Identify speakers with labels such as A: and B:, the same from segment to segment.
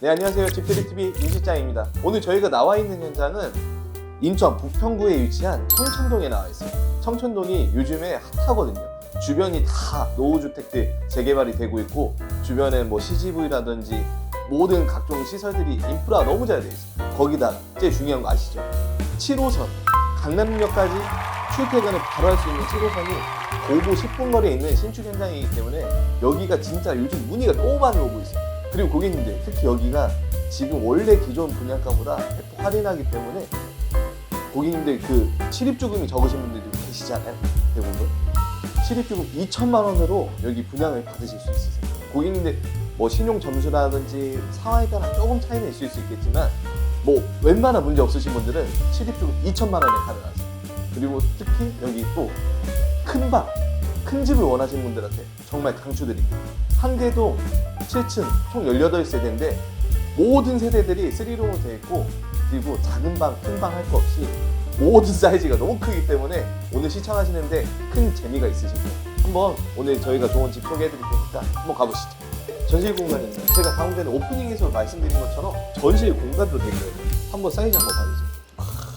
A: 네 안녕하세요. 집들이TV 윤실장입니다. 오늘 저희가 나와 있는 현장은 인천 부평구에 위치한 청천동에 나와 있어요 청천동이 요즘에 핫하거든요. 주변이 다 노후주택들 재개발이 되고 있고 주변에 뭐 CGV라든지 모든 각종 시설들이 인프라 너무 잘돼 있어요 거기다 제일 중요한 거 아시죠? 7호선. 강남역까지 출퇴근을 바로 할 수 있는 7호선이 고고 10분 거리에 있는 신축 현장이기 때문에 여기가 진짜 요즘 문의가 너무 많이 오고 있어요 그리고 고객님들 특히 여기가 지금 원래 기존 분양가보다 할인하기 때문에 고객님들 그 실입주금이 적으신 분들도 계시잖아요 대부분. 실입주금 2천만 원으로 여기 분양을 받으실 수 있으세요. 고객님들 뭐 신용 점수라든지 상황에 따라 조금 차이는 있을 수 있겠지만 뭐 웬만한 문제 없으신 분들은 실입주금 2천만 원에 가능하세요. 그리고 특히 여기 또 큰 방, 큰 집을 원하시는 분들한테 정말 강추드립니다 한 개동 7층 총 18세대인데 모든 세대들이 3룸으로 되어 있고 그리고 작은 방, 큰 방 할 거 없이 모든 사이즈가 너무 크기 때문에 오늘 시청하시는데 큰 재미가 있으실 거예요. 한번 오늘 저희가 좋은 집 소개해 드릴 테니까 한번 가보시죠. 전실 공간입니다. 제가 방금 전에 오프닝에서 말씀드린 것처럼 전실 공간도 되게 넓어요. 한번 사이즈 한번 봐주세요.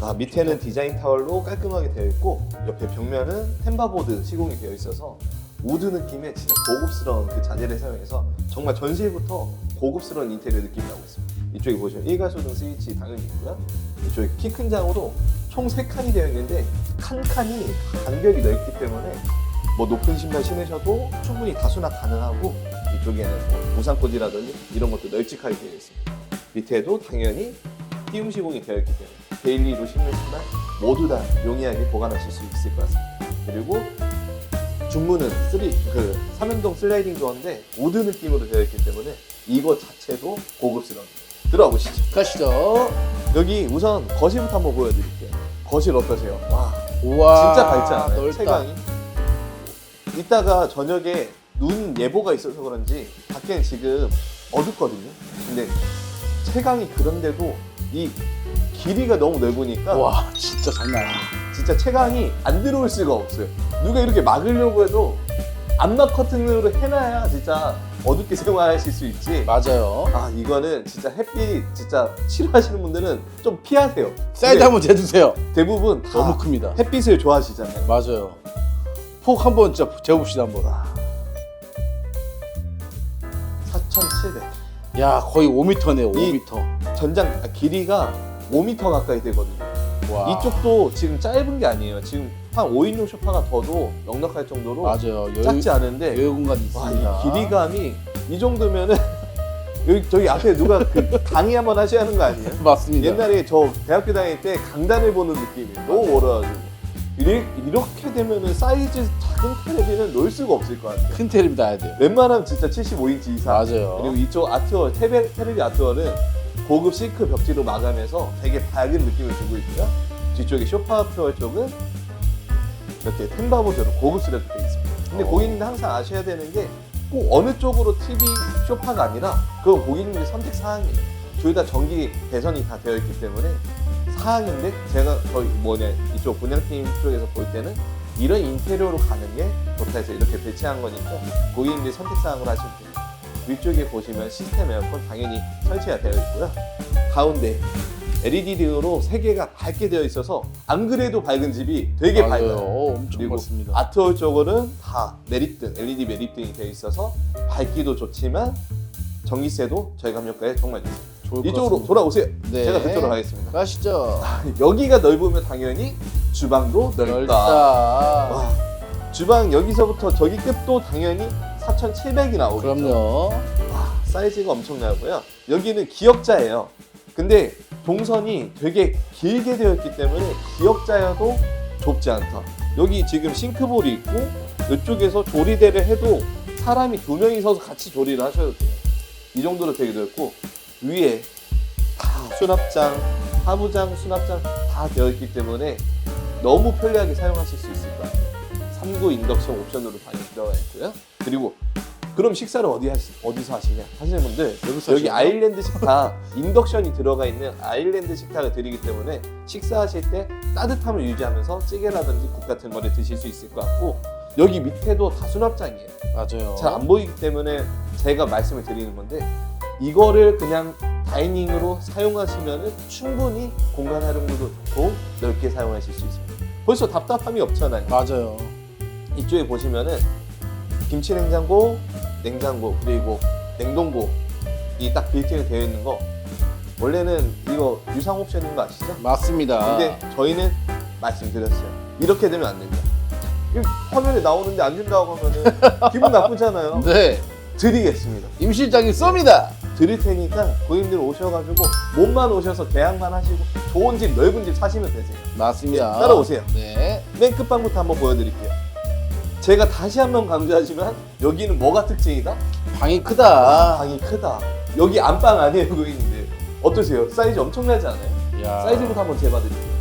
A: 아, 밑에는 디자인 타월로 깔끔하게 되어 있고 옆에 벽면은 템바보드 시공이 되어 있어서 우드 느낌의 진짜 고급스러운 그 자재를 사용해서 정말 전실부터 고급스러운 인테리어 느낌이 나고 있습니다. 이쪽에 보시면 일가소 등 스위치 당연히 있고요. 이쪽에 키 큰 장으로 총 3칸이 되어 있는데 한 칸이 간격이 넓기 때문에 뭐 높은 신발 신으셔도 충분히 다수납 가능하고 이쪽에는 뭐 무상코지라든지 이런 것도 널찍하게 되어 있습니다. 밑에도 당연히 띄움 시공이 되어 있기 때문에 데일리로 신는 신발 모두 다 용이하게 보관하실 수 있을 것 같습니다. 그리고 중문은 3, 그 3연동 슬라이딩 도어인데 우드 느낌으로 되어 있기 때문에 이거 자체도 고급스러운 들어가 보시죠.
B: 가시죠.
A: 여기 우선 거실부터 한번 보여드릴게요. 거실 어떠세요? 와
B: 우와.
A: 진짜 밝지 않아요?
B: 넓다.
A: 채광이. 이따가 저녁에 눈 예보가 있어서 그런지 밖에는 지금 어둡거든요. 근데 채광이 그런데도 이 길이가 너무 넓으니까
B: 와, 진짜 장난 아니야.
A: 진짜 채광이 안 들어올 수가 없어요. 누가 이렇게 막으려고 해도 암막 커튼으로 해놔야 진짜 어둡게 생활하실 수 있지.
B: 맞아요.
A: 아 이거는 진짜 햇빛 진짜 싫어하시는 분들은 좀 피하세요.
B: 사이즈
A: 근데
B: 한번 재주세요.
A: 대부분 다
B: 너무 큽니다.
A: 햇빛을 좋아하시잖아요.
B: 맞아요. 폭 한번 진짜 재봅시다 한번. 야, 거의 5m네요.
A: 이-
B: 5m.
A: 전장 아, 길이가 5m 가까이 되거든요.
B: 와.
A: 이쪽도 지금 짧은 게 아니에요. 지금 한 5인용 소파가 더도 넉넉할 정도로
B: 맞아요. 여유,
A: 작지 않은데
B: 여유 공간이
A: 와,
B: 있습니다.
A: 이 길이감이 이 정도면은 여기 저기 앞에 누가 그 강의 한번 하셔야 하는 거 아니에요?
B: 맞습니다.
A: 옛날에 저 대학교 다닐 때 강단을 보는 느낌이에요. 너무 멀어가지고 이렇게, 이렇게 되면은 사이즈 작은 테레비는 놓을 수가 없을 것 같아요.
B: 큰 테레비 놔야 돼요.
A: 웬만하면 진짜 75인치 이상.
B: 맞아요.
A: 그리고 이쪽 아트월 테레, 테레비 아트월은 고급 실크 벽지로 마감해서 되게 밝은 느낌을 주고 있고요. 뒤쪽에 쇼파 아트월 쪽은 이렇게 템바보드로 고급스럽게 되어 있습니다. 근데
B: 어.
A: 고객님들 항상 아셔야 되는 게 꼭 어느 쪽으로 TV 쇼파가 아니라 그건 고객님들 선택 사항이에요. 둘 다 전기 배선이 다 되어 있기 때문에 사항인데 제가 저희 뭐냐 이쪽 분양팀 쪽에서 볼 때는 이런 인테리어로 가는 게 좋다 해서 이렇게 배치한 거니까 고객님들 선택 사항으로 하시면 됩니다. 위쪽에 보시면 시스템 에어컨 당연히 설치가 되어 있고요. 가운데 LED등으로 세 개가 밝게 되어 있어서 안 그래도 밝은 집이 되게
B: 맞아요.
A: 밝아요.
B: 어, 엄청
A: 그리고
B: 밝습니다.
A: 아트월 쪽으로는 다 매립등, LED 매립등이 되어 있어서 밝기도 좋지만 전기세도 절감 효과에 정말 좋습니다.
B: 좋을 것
A: 이쪽으로
B: 같습니다.
A: 돌아오세요.
B: 네.
A: 제가 그쪽으로 가겠습니다.
B: 가시죠.
A: 여기가 넓으면 당연히 주방도 넓다.
B: 넓다.
A: 와, 주방 여기서부터 저기 끝도 당연히 4,700이 나오겠죠.
B: 그럼요.
A: 와, 사이즈가 엄청나고요. 여기는 기역자예요. 근데 동선이 되게 길게 되어 있기 때문에 기역자여도 좁지 않다. 여기 지금 싱크볼이 있고 이쪽에서 조리대를 해도 사람이 두 명이 서서 같이 조리를 하셔도 돼요. 이 정도로 되게 넓고 위에 다 수납장, 하부장, 수납장 다 되어 있기 때문에 너무 편리하게 사용하실 수 있을 것 같아요. 3구 인덕션 옵션으로 많이 들어가 있고요. 그리고 그럼 식사를 어디 하시, 어디서 하시냐 하시는 분들
B: 여기서?
A: 아일랜드 식탁 인덕션이 들어가 있는 아일랜드 식탁을 드리기 때문에 식사하실 때 따뜻함을 유지하면서 찌개라든지 국 같은 거를 드실 수 있을 것 같고 여기 밑에도 다 수납장이에요.
B: 맞아요.
A: 잘 안 보이기 때문에 제가 말씀을 드리는 건데 이거를 그냥 다이닝으로 사용하시면 충분히 공간 활용도도 좋고 넓게 사용하실 수 있어요. 벌써 답답함이 없잖아요.
B: 맞아요.
A: 이쪽에 보시면은 김치 냉장고, 냉장고 그리고 냉동고 이 딱 빌트인 되어 있는 거 원래는 이거 유상 옵션인 거 아시죠?
B: 맞습니다.
A: 근데 저희는 말씀드렸어요. 이렇게 되면 안 된다. 이 화면에 나오는데 안 준다고 하면은 기분 나쁘잖아요.
B: 네.
A: 드리겠습니다.
B: 임 실장이 쏩니다.
A: 드릴 테니까 고객님들 오셔가지고 몸만 오셔서 계약만 하시고 좋은 집, 넓은 집 사시면 되세요.
B: 맞습니다.
A: 네, 따라오세요.
B: 네.
A: 맨 끝방부터 한번 보여드릴게요. 제가 다시 한번 강조하지만 여기는 뭐가 특징이다?
B: 방이 크다.
A: 방이 크다. 여기 안방 아니에요, 고객님들. 어떠세요? 사이즈 엄청나지 않아요?
B: 야.
A: 사이즈부터 한번 재봐드릴게요.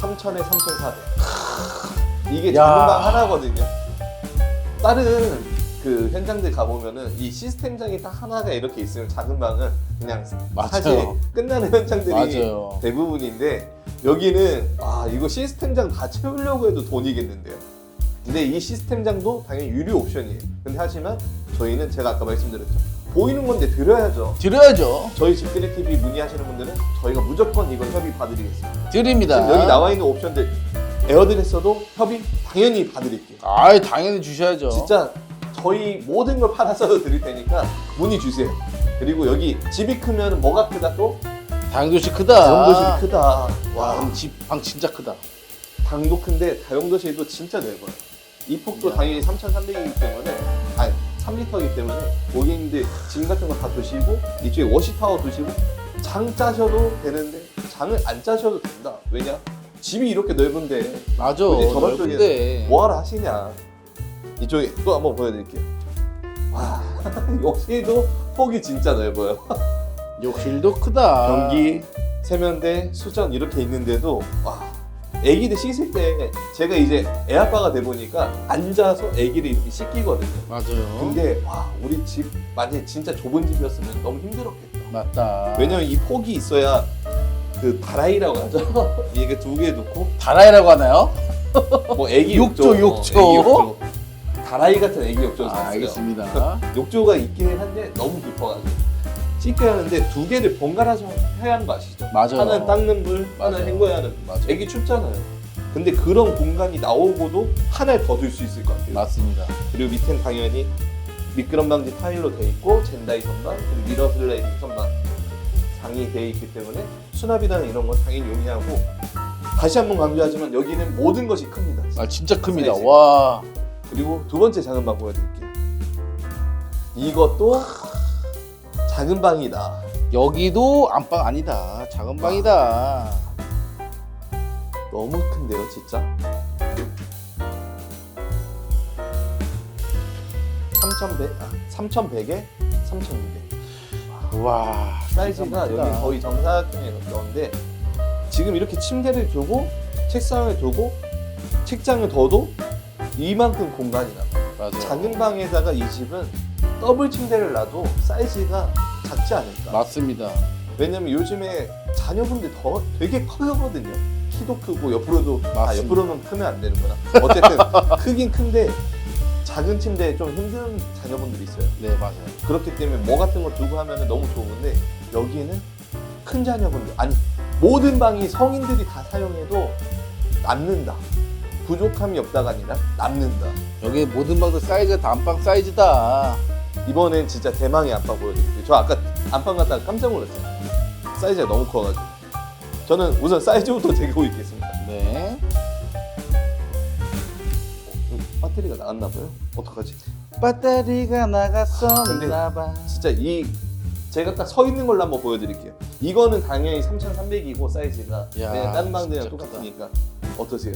A: 삼천에 3,400. 이게
B: 야.
A: 작은 방 하나거든요. 다른 그 현장들 가보면은 이 시스템장이 딱 하나가 이렇게 있으면 작은 방은 그냥
B: 맞아요.
A: 사실 끝나는 현장들이
B: 맞아요.
A: 대부분인데 여기는 아 이거 시스템장 다 채우려고 해도 돈이겠는데요. 근데 이 시스템장도 당연히 유료 옵션이에요. 근데 하지만 저희는 제가 아까 말씀드렸죠. 보이는 건데 드려야죠.
B: 드려야죠.
A: 저희 집들이 TV 문의하시는 분들은 저희가 무조건 이거 협의 봐드리겠습니다.
B: 드립니다.
A: 지금 여기 나와 있는 옵션들 에어드레서도 협의 당연히 봐드릴게요.
B: 아이 당연히 주셔야죠.
A: 진짜 저희 모든 걸 팔아서 드릴 테니까 문의 주세요. 그리고 여기 집이 크면 뭐가 크다 또?
B: 다용도시 크다.
A: 다용도실이 크다.
B: 와,
A: 와,
B: 집방 진짜 크다.
A: 방도 큰데 다용도실도 진짜 넓어요. 이 폭도
B: 야.
A: 당연히 3,300이기 때문에 아니 3리터이기 때문에 고객님들 짐 같은 거 다 두시고 이쪽에 워시타워 두시고 장 짜셔도 되는데 장을 안 짜셔도 된다. 왜냐? 집이 이렇게 넓은데
B: 맞아.
A: 굳이 저번
B: 넓은데.
A: 쪽에 뭐하러 하시냐? 이쪽에 또 한번 보여드릴게요. 와 여기도 폭이 진짜 넓어요.
B: 욕실도 크다.
A: 변기, 세면대, 수전 이렇게 있는데도 와 아기들 씻을 때 제가 이제 애 아빠가 돼 보니까 앉아서 아기를 이렇게 씻기거든요.
B: 맞아요.
A: 근데 와 우리 집 만약에 진짜 좁은 집이었으면 너무 힘들었겠다.
B: 맞다.
A: 왜냐면 이 폭이 있어야 그 다라이라고 하죠. 이게 두개 놓고
B: 다라이라고 하나요?
A: 뭐 애기
B: 욕조,
A: 욕조,
B: 욕조.
A: 어, 애기 욕조. 다라이 같은 애기 욕조
B: 아,
A: 샀어요.
B: 알겠습니다.
A: 욕조가 있기는 한데 너무 깊어가지고 씻겨야 하는데 두 개를 번갈아서 해야 하는 거 아시죠?
B: 맞아요.
A: 하나는 닦는 물, 하나는. 헹궈야 하는 물.
B: 맞아요.
A: 애기 춥잖아요. 근데 그런 공간이 나오고도 하나를 더 둘 수 있을 것 같아요.
B: 맞습니다.
A: 그리고 밑엔 당연히 미끄럼 방지 타일로 돼 있고 젠다이 선반 그리고 미러 슬라이딩 선반 장이 돼 있기 때문에 수납이나 이런 건 당연히 용이하고 다시 한번 강조하지만 여기는 모든 것이 큽니다.
B: 아 진짜 큽니다.
A: 사이즈.
B: 와.
A: 그리고 두 번째 작은 방 보여드릴게요. 이것도 작은 방이다.
B: 여기도 안방 아니다. 작은 방이다.
A: 너무 큰데요, 진짜. 3,100, 아, 3,100에 3,200.
B: 와.
A: 사이즈가. 여기 거의 정사각형에 가까운데 지금 이렇게 침대를 두고 책상을 두고 책장을 둬도 이만큼 공간이 남아요.
B: 맞아.
A: 작은 방에다가 이 집은 더블 침대를 놔도 사이즈가 작지 않을까.
B: 맞습니다.
A: 왜냐면 요즘에 자녀분들 더 되게 커거든요. 키도 크고 옆으로도 아
B: 맞습니다.
A: 옆으로는 크면 안 되는구나. 어쨌든 크긴 큰데 작은 침대에 좀 힘든 자녀분들이 있어요.
B: 네 맞아요.
A: 그렇기 때문에 뭐 같은 거 두고 하면 너무 좋은데 여기는 큰 자녀분들 아니 모든 방이 성인들이 다 사용해도 남는다. 부족함이 없다가 아니라 남는다.
B: 여기 모든 방도 사이즈가 다 안방 사이즈다.
A: 이번엔 진짜 대망의 안방 보여드릴게요. 저 아까 안방 갔다가 깜짝 놀랐어요. 사이즈가 너무 커가지고. 저는 우선 사이즈부터 재고 있겠습니다.
B: 네.
A: 어, 배터리가 나갔나 봐요. 어떡하지?
B: 배터리가 나갔었나 봐.
A: 진짜 이 제가 딱 서 있는 걸로 한번 보여드릴게요. 이거는 당연히 3,300이고 사이즈가
B: 야,
A: 그냥 다른 방들이랑
B: 진짜
A: 똑같으니까 어떠세요?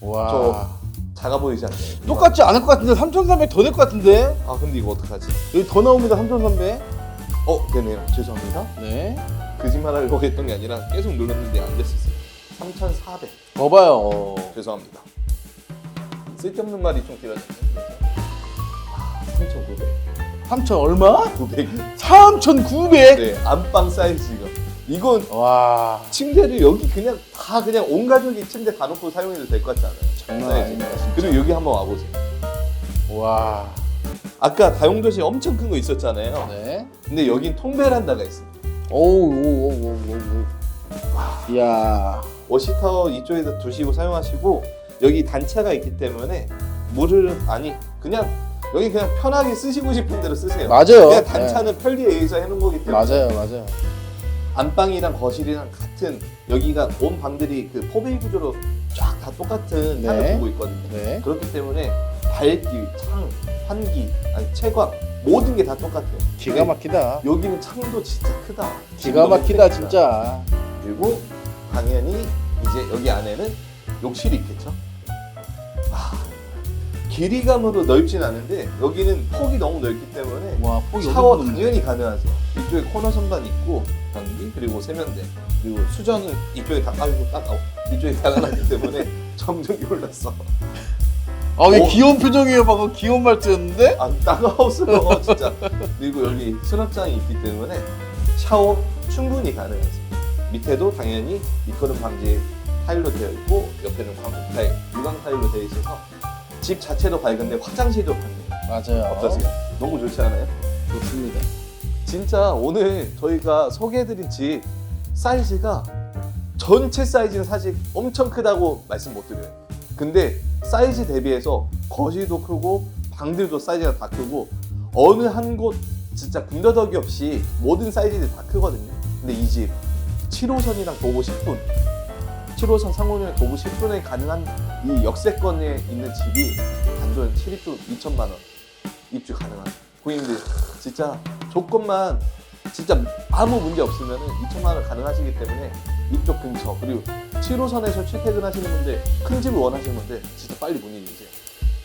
B: 와.
A: 저- 작아 보이지 않나요?
B: 똑같지 않을 것 같은데 3,300더될것 같은데
A: 아 근데 이거 어떡하지?
B: 여기 더 나옵니다 3,300.
A: 어 되네요. 죄송합니다.
B: 네.
A: 거짓말하려고 했던 게 아니라 계속 눌렀는데 안 됐었어요. 3,400.
B: 봐봐요.
A: 죄송합니다. 쓸데없는 말이 좀 길어졌네요. 아, 3,900.
B: 3,000 얼마?
A: 900.
B: 3,900.
A: 네, 안방 사이즈가. 이건
B: 와.
A: 침대를 여기 그냥 다 그냥 온 가족이 침대 다 놓고 사용해도 될 것 같지 않아요?
B: 장난
A: 사이즈.
B: 아닙니다 진짜.
A: 그리고 여기 한번 와보세요.
B: 와.
A: 아까 다용도실 엄청 큰 거 있었잖아요.
B: 네.
A: 근데 여긴 통베란다가 있습니다.
B: 오우. 이야.
A: 워시타워 이쪽에다 두시고 사용하시고 여기 단차가 있기 때문에 물을 아니 그냥 여기 그냥 편하게 쓰시고 싶은 대로 쓰세요.
B: 맞아요.
A: 그냥 단차는 편리에 의해서 해놓은 거기
B: 네.
A: 때문에
B: 맞아요 맞아요.
A: 안방이랑 거실이랑 같은 여기가 온 방들이 그 포베이 구조로 쫙 다 똑같은
B: 네.
A: 향을 주고 있거든요.
B: 네.
A: 그렇기 때문에 밝기, 창, 환기, 아니 채광 모든 게 다 똑같아요.
B: 기가 막히다.
A: 여기는 창도 진짜 크다.
B: 기가 막히다. 진짜.
A: 그리고 당연히 이제 여기 안에는 욕실이 있겠죠. 아, 길이감으로 넓진 않은데 여기는 폭이 너무 넓기 때문에
B: 와 폭이
A: 샤워
B: 어디
A: 당연히 가능하세요. 이쪽에 코너 선반 있고 변기 그리고 세면대 그리고 수전은 이쪽에 딱 어, 이쪽에 달아놨기 때문에 점점이 올랐어.
B: 아왜
A: 오.
B: 귀여운 표정이에요 방금 귀여운 말투였는데?
A: 안 따가웠어요 진짜. 그리고 여기 수납장이 있기 때문에 샤워 충분히 가능하세요. 밑에도 당연히 미끄럼 방지 타일로 되어 있고 옆에는 광고 타일, 유광 타일로 되어 있어서 집 자체도 밝은데 화장실도 밝네요.
B: 맞아요.
A: 어떠세요? 너무 좋지 않아요?
B: 좋습니다.
A: 진짜 오늘 저희가 소개해드린 집 사이즈가 전체 사이즈는 사실 엄청 크다고 말씀 못 드려요. 근데 사이즈 대비해서 거실도 크고 방들도 사이즈가 다 크고 어느 한 곳 진짜 군더더기 없이 모든 사이즈들이 다 크거든요. 근데 이 집 7호선이랑 도보 10분 7호선 상호역이랑 도보 10분에 가능한 이 역세권에 있는 집이 단돈 7입주 2천만 원 입주 가능한 고객님들 진짜 조건만 진짜 아무 문제 없으면 2천만 원 가능하시기 때문에 이쪽 근처 그리고 7호선에서 출퇴근하시는 분들 큰 집을 원하시는 분들 진짜 빨리 문의 주세요.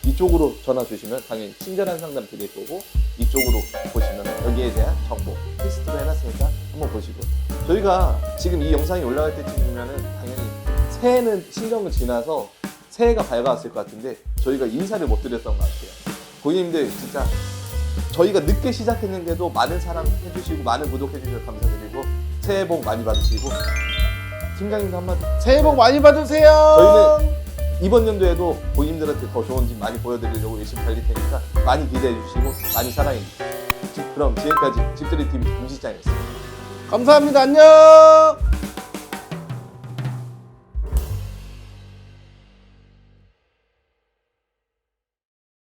A: 이쪽으로 전화 주시면 당연히 친절한 상담 드릴 거고 이쪽으로 보시면 여기에 대한 정보 리스트로 해놨으니까 한번 보시고 저희가 지금 이 영상이 올라갈 때쯤이면은 당연히 새해는 신정을 지나서 새해가 밝아왔을 것 같은데 저희가 인사를 못 드렸던 것 같아요. 고객님들 진짜 저희가 늦게 시작했는데도 많은 사랑 해주시고 많은 구독해 주셔서 감사드리고 새해 복 많이 받으시고 팀장님도 한마디
B: 새해 복 많이 받으세요.
A: 저희는 이번 연도에도 고객님들한테 더 좋은 집 많이 보여드리려고 열심히 달릴 테니까 많이 기대해 주시고 많이 사랑해 주세요. 그럼 지금까지 집들이 TV 김실장이었습니다.
B: 감사합니다. 안녕.